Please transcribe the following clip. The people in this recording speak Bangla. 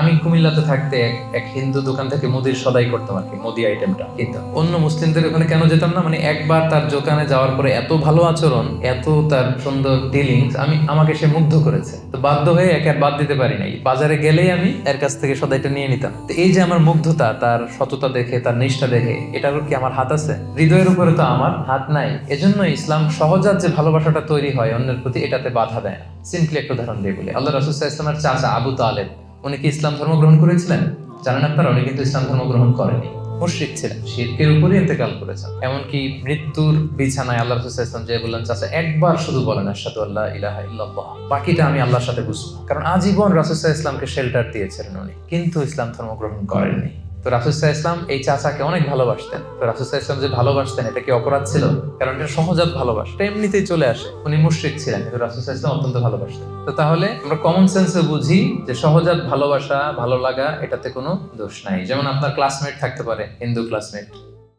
আমি কুমিল্লাতে থাকতে এক হিন্দু দোকান থেকে মুদির সদাই করতাম আর কি, মুদি আইটেমটা কিন্তু অন্য মুসলিমদের ওখানে কেন যেতাম না? মানে একবার তার দোকানে যাওয়ার পরে এত ভালো আচরণ, এত তার সুন্দর ডিলিংস আমি, আমাকে সে মুগ্ধ করেছে। তো বাধ্য হয়ে একে বাদ দিতে পারি নাই। বাজারে গেলেই আমি এর কাছ থেকে সদাইটা নিয়ে নিতাম। তো এই যে আমার মুগ্ধতা, তার সততা দেখে, তার নিষ্ঠা দেখে এটার কি আমার হাত আছে? হৃদয়ের উপরে তো আমার হাত নাই। এজন্য ইসলাম সহজাত যে ভালোবাসাটা তৈরি হয় অন্যের প্রতি, এটাতে বাধা দেয় না। সিম্পলি একটা উদাহরণ দিয়ে বলি। আল্লাহ রাসুল্লাহ ইসলামের চাচা আবু তালেব উনি কি ইসলাম ধর্ম গ্রহণ করেছিলেন? জানেন আপনারা উনি কিন্তু ইসলাম ধর্ম গ্রহণ করেনি। মুশ্রিক ছিলেন। শিরকের উপরে ইন্তেকাল করেছেন এমনকি মৃত্যুর বিছানায় আল্লাহ রসুল ইসলাম যে বললেন, চাচা, একবার শুধু বলেন আসাদু আল্লাহ ইলাহা ইল্লাল্লাহ। বাকিটা আমি আল্লাহর সাথে বুঝব। কারণ আজীবন রাসুল ইসলামকে শেল্টার দিয়েছিলেন উনি। কিন্তু ইসলাম ধর্ম গ্রহণ করেননি। তো রাসুসাহ ইসলাম এই চাচাকে অনেক ভালোবাসতেন। তো রাসুসাহ ইসলাম যে ভালোবাসতেন, এটা কি অপরাধ ছিল? কারণ এটা সহজাত ভালোবাসা। এটা এমনিতেই চলে আসে। উনি মুশ্রিক ছিলেন, কিন্তু রাসুসাহ ইসলাম অত্যন্ত ভালোবাসতেন। তো তাহলে আমরা কমন সেন্সে বুঝি যে সহজাত ভালোবাসা, ভালো লাগা, এটাতে কোনো দোষ নাই। যেমন আপনার ক্লাসমেট থাকতে পারে হিন্দু ক্লাসমেট